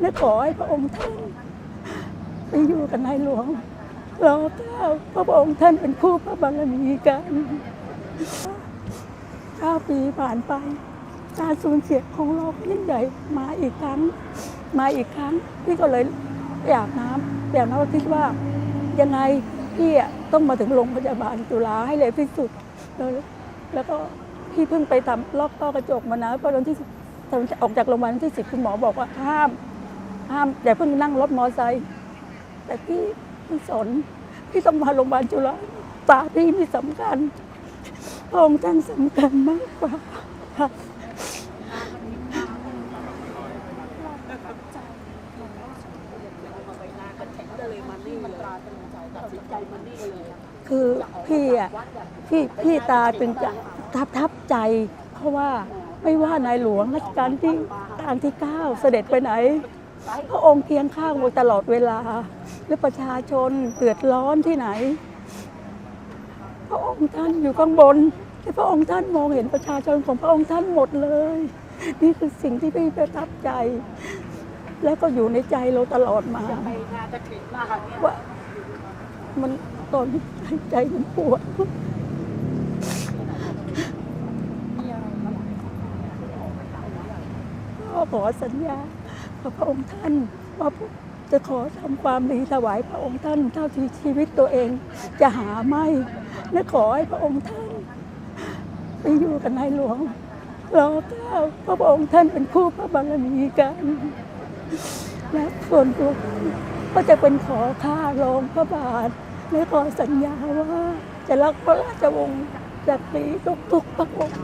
และขอให้พระองค์ท่านไปอยู่กับนายหลวงรอเก้าพระองค์ท่านเป็นคู่พระบารมีกันเก้าปีผ่านไปการสูญเสียของโลกยิ่งใหญ่มาอีกครั้ง มาอีกครั้งพี่ก็เลยอยากน้ำอยากน้ำคิดว่ายังไงพี่ต้องมาถึงโรงพยาบาลจุฬาให้เร็วที่สุด แล้วแล้วก็พี่เพิ่งไปทำลอกต้อกระจกมานะเพราะตอนที่ออกจากโรงพยาบาลที่สิบคุณหมอบอกว่าห้าม ห้ามอย่าเพิ่งนั่งรถมอไซค์แต่พี่ไม่สนพี่ต้องมาโรงพยาบาลจุฬาตาพี่นี่สำคัญพระองค์ท่านสำคัญมากกว่าค่ะคือพี่อะพี่พี่ตาเป็นจะทับทับใจ เพราะว่าไม่ว่านายหลวงรัชกาลที่การที่เก้าเสด็จไปไหน พระองค์เคียงข้างเราตลอดเวลา และประชาชนเดือดร้อนที่ไหน พระองค์ท่านอยู่ข้างบนแต่พระองค์ท่านมองเห็นประชาชนของพระองค์ท่านหมดเลย นี่คือสิ่งที่พี่ประทับใจ แล้วก็อยู่ในใจเราตลอดมาว่ามันตอนใจมันปวดก็ขอสัญญา กับพระองค์ท่านว่าจะขอทำความดีถวายพระองค์ท่านเท่าที่ชีวิตตัวเองจะหาไม่และขอให้พระองค์ท่าน ไปอยู่กับนายหลวงรอเก้าพระพระองค์ท่านเป็นคู่พระบารมีกัน และส่วนตัวก็จะเป็นขอข้ารองพระบาท และขอสัญญาว่าจะรักพระราชวงศ์จากปีทุกๆพระองค์